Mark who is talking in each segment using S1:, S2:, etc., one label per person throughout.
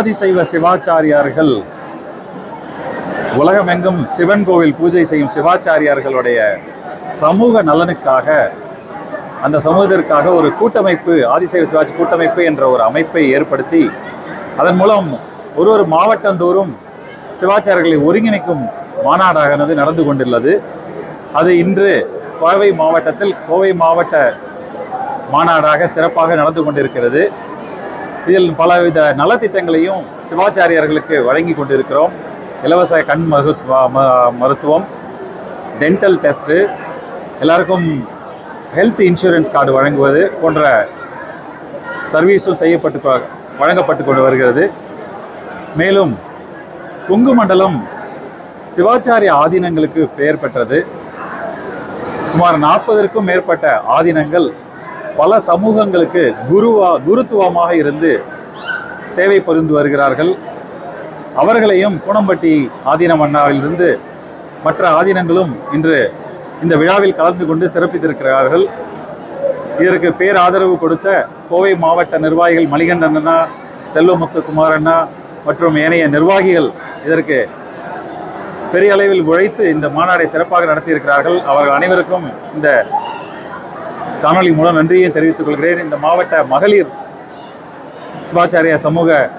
S1: ஆதிசைவ சிவாச்சாரியார்கள் உலகமெங்கும் சிவன் கோவில் பூஜை செய்யும் சிவாச்சாரியார்களுடைய சமூக நலனுக்காக அந்த சமூகத்திற்காக ஒரு கூட்டமைப்பு ஆதிசைவ சிவாச்சி கூட்டமைப்பு என்ற ஒரு அமைப்பை ஏற்படுத்தி அதன் மூலம் ஒரு ஒரு மாவட்டந்தோறும் சிவாச்சாரர்களை ஒருங்கிணைக்கும் மாநாடானது நடந்து கொண்டுள்ளது. அது இன்று கோவை மாவட்டத்தில் கோவை மாவட்ட மாநாடாக சிறப்பாக நடந்து கொண்டிருக்கிறது. இதில் பலவித நலத்திட்டங்களையும் சிவாச்சாரியர்களுக்கு வழங்கி கொண்டிருக்கிறோம். இலவச கண் மருத்துவ ம- மருத்துவம் டென்டல் டெஸ்ட்டு எல்லாருக்கும் ஹெல்த் இன்சூரன்ஸ் கார்டு வழங்குவது போன்ற சர்வீஸும் செய்யப்பட்டு வழங்கப்பட்டு கொண்டு வருகிறது. மேலும் கொங்கு மண்டலம் சிவாச்சாரிய ஆதீனங்களுக்கு பெயர் பெற்றது. சுமார் நாற்பதற்கும் மேற்பட்ட ஆதீனங்கள் பல சமூகங்களுக்கு குருவா குருத்துவமாக இருந்து சேவை புரிந்து வருகிறார்கள். அவர்களையும் கூனம்பட்டி ஆதீன மன்னாவிலிருந்து மற்ற ஆதீனங்களும் இன்று இந்த விழாவில் கலந்து கொண்டு சிறப்பித்திருக்கிறார்கள். இதற்கு பேர் ஆதரவு கொடுத்த கோவை மாவட்ட நிர்வாகிகள் மணிகண்டன் அண்ணா செல்வமுத்துக்குமார் அண்ணா மற்றும் ஏனைய நிர்வாகிகள் இதற்கு பெரிய அளவில் உழைத்து இந்த மாநாடை சிறப்பாக நடத்தியிருக்கிறார்கள். அவர்கள் அனைவருக்கும் இந்த காணொளி மூலம் நன்றியை தெரிவித்துக் கொள்கிறேன். இந்த மாவட்ட மகளிர் சிவாச்சாரிய சமூக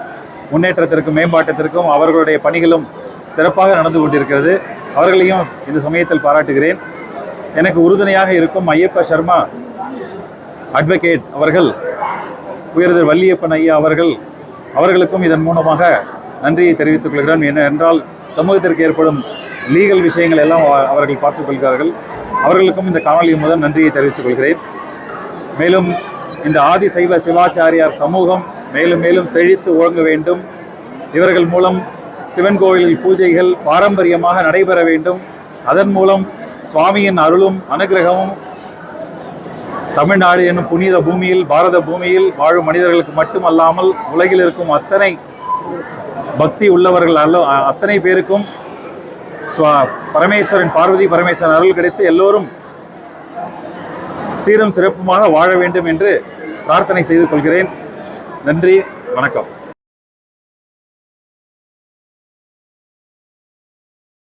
S1: முன்னேற்றத்திற்கும் மேம்பாட்டத்திற்கும் அவர்களுடைய பணிகளும் சிறப்பாக நடந்து கொண்டிருக்கிறது. அவர்களையும் இந்த சமயத்தில் பாராட்டுகிறேன். எனக்கு உறுதுணையாக இருக்கும் ஐயப்ப சர்மா அட்வொகேட் அவர்கள் உயர்தர் வள்ளியப்பன் ஐயா அவர்கள் அவர்களுக்கும் இதன் மூலமாக நன்றியை தெரிவித்துக் கொள்கிறேன். என்ன என்றால் சமூகத்திற்கு ஏற்படும் லீகல் விஷயங்கள் எல்லாம் அவர்கள் பார்த்துக் கொள்கிறார்கள். அவர்களுக்கும் இந்த காணொலி முதல் நன்றியை தெரிவித்துக் கொள்கிறேன். மேலும் இந்த ஆதி சைவ சிவாச்சாரியார் சமூகம் மேலும் மேலும் செழித்து ஓங்க வேண்டும். இவர்கள் மூலம் சிவன் கோயிலில் பூஜைகள் பாரம்பரியமாக நடைபெற வேண்டும். அதன் மூலம் சுவாமியின் அருளும் அனுகிரகமும் தமிழ்நாடு என்னும் புனித பூமியில் பாரத பூமியில் வாழும் மனிதர்களுக்கு மட்டுமல்லாமல் உலகில் இருக்கும் அத்தனை பக்தி உள்ளவர்கள் அல்ல அத்தனை பேருக்கும் பரமேஸ்வரன் பார்வதி பரமேஸ்வரன் அருள் கிடைத்து எல்லோரும் சீரும் சிறப்புமாக வாழ வேண்டும் என்று பிரார்த்தனை செய்து கொள்கிறேன். நன்றி வணக்கம்.